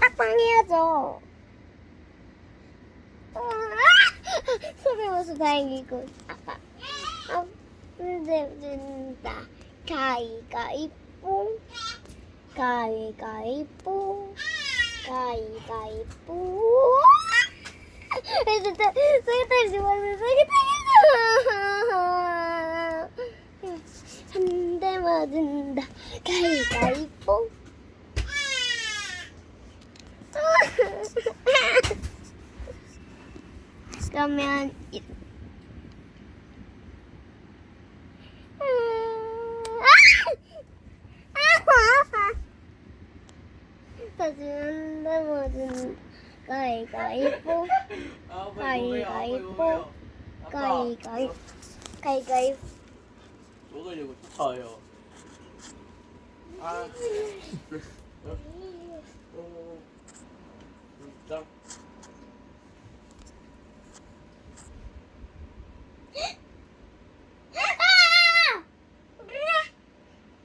딱방 해야죠. 아! 소리 모습 다행이고. 아빠. 아, 근데 된다. 가위가위뽕. 가위가위뽕. 가위가위뽕. 진짜 소개팅 좋아하는 소개팅이다. 한대 맞은다. 가위가위뽕. 그러면 이- 음, 아! 아! 한대 맞은 가위가위뽀 가위가위뽀 가위가위 가위가위 먹으려고 좋아요. 아, 어, 진짜. 아!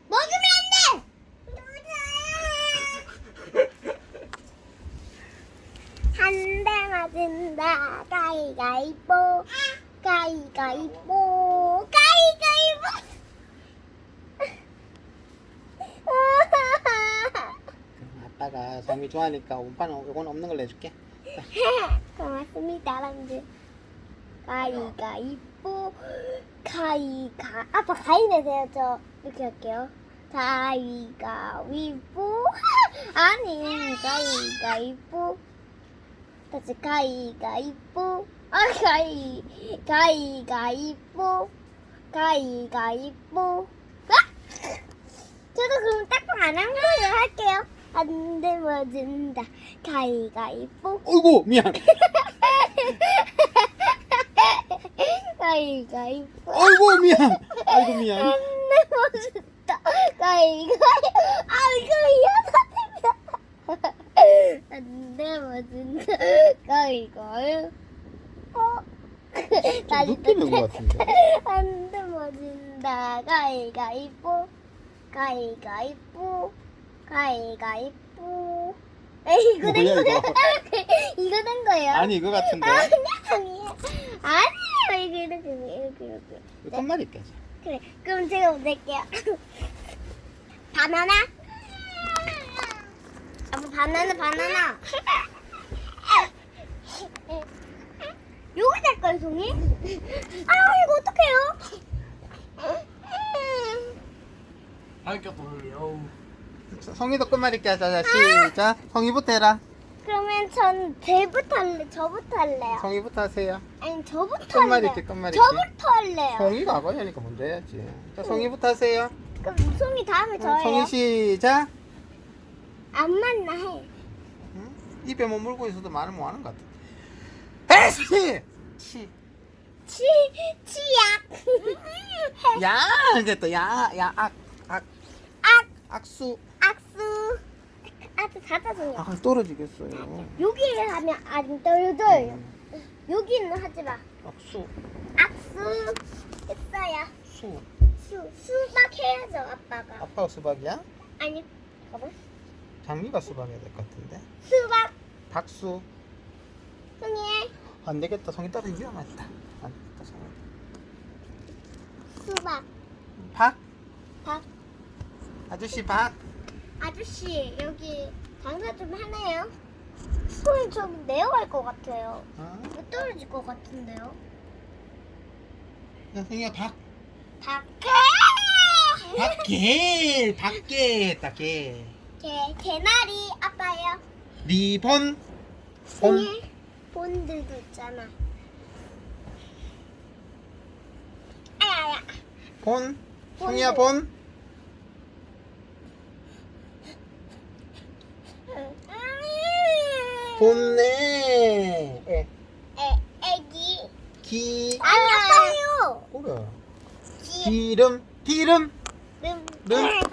먹으면 안 돼! 한 대 맞은다 가위가위뽀 가위가위뽀 가위가위뽀 아빠가 성이 좋아하니까 오빠는 이건 없는 걸로 해줄게. 고맙습니다 람들. 가위가위뽀 가위가 아빠 가위 내세요. 저 이렇게 할게요. 가위가위뽀 아니 가위가위뽀 다시 가위가위뽀. 아 가위 가위가위뽀. 가위가위뽀. 아! 저도 그럼 딱방 안 한 걸로 할게요. 안돼 맞은다. 가위가위뽀. 어이구 미안. 가위가위뽀. 어이구 미안. 아이고 미안. 안돼 멋있다. 가위가위 아이고 미안합니다 안돼 멋진다 가위가위 어 다시 느끼는 것 같은데. 안돼 멋진다. 가위가위뽀. 가위가위뽀. 가위가위뽀. 에이 이거 된 뭐야, 거예요 이거? 이거 된 거예요? 아니 이거 같은데. 아니야 아니야 아니에요. 이거 이렇게 이렇게 이렇게 이거 끝말잇 게 그래 그럼 제가 낼게요. 바나나? 아빠 바나나 바나나 송이 아 이거 어떡해요 할게 보여요. 성이도 끝말잇기 하자. 자, 시작. 성이부터 해라. 그러면 전 쟤부터 할래 저부터 할래요 성이부터 하세요. 아니 저부터 끝말잇기, 할래요 끝말잇기. 저부터 할래요 성이가 아버지 하니까 먼저 해야지. 자, 성이부터 하세요. 그럼 송이 다음에 저예요 성이 시작. 안 맞나 해 응? 입에 뭐 물고 있어도 말을 못 하는 것 같아. 에이! 치. 치, 치약 야, 됐다. 야, 야, 악, 악, 악, 악수. 악수 아주 잦아서요 아, 떨어지겠어요. 여기 하면 안 떨어져요 여기는 하지 마 악수, 악수 했어요 수. 수, 수박 해야죠 아빠가 아빠가 수박이야? 아니 봐봐 장미가 수박이야 될 것 같은데. 수박 박수. 승희의 안 되겠다. 성이 떨어지기 위험하다. 안 되겠다. 성이. 수박 박. 박 아저씨 박. 아저씨 여기 장사 좀 하네요 손이 좀 내려갈 것 같아요 어? 못 떨어질 것 같은데요 야, 성이야 박. 밖에 박개. 박개 했다 개. 개, 개나리 아빠요 리본. 본. 승희 본들도 있잖아 본. 성이야 본. 본네. 에. 애, 애기 기. 아니 아빠요 그래. 기, 기름. 기름. 름, 름.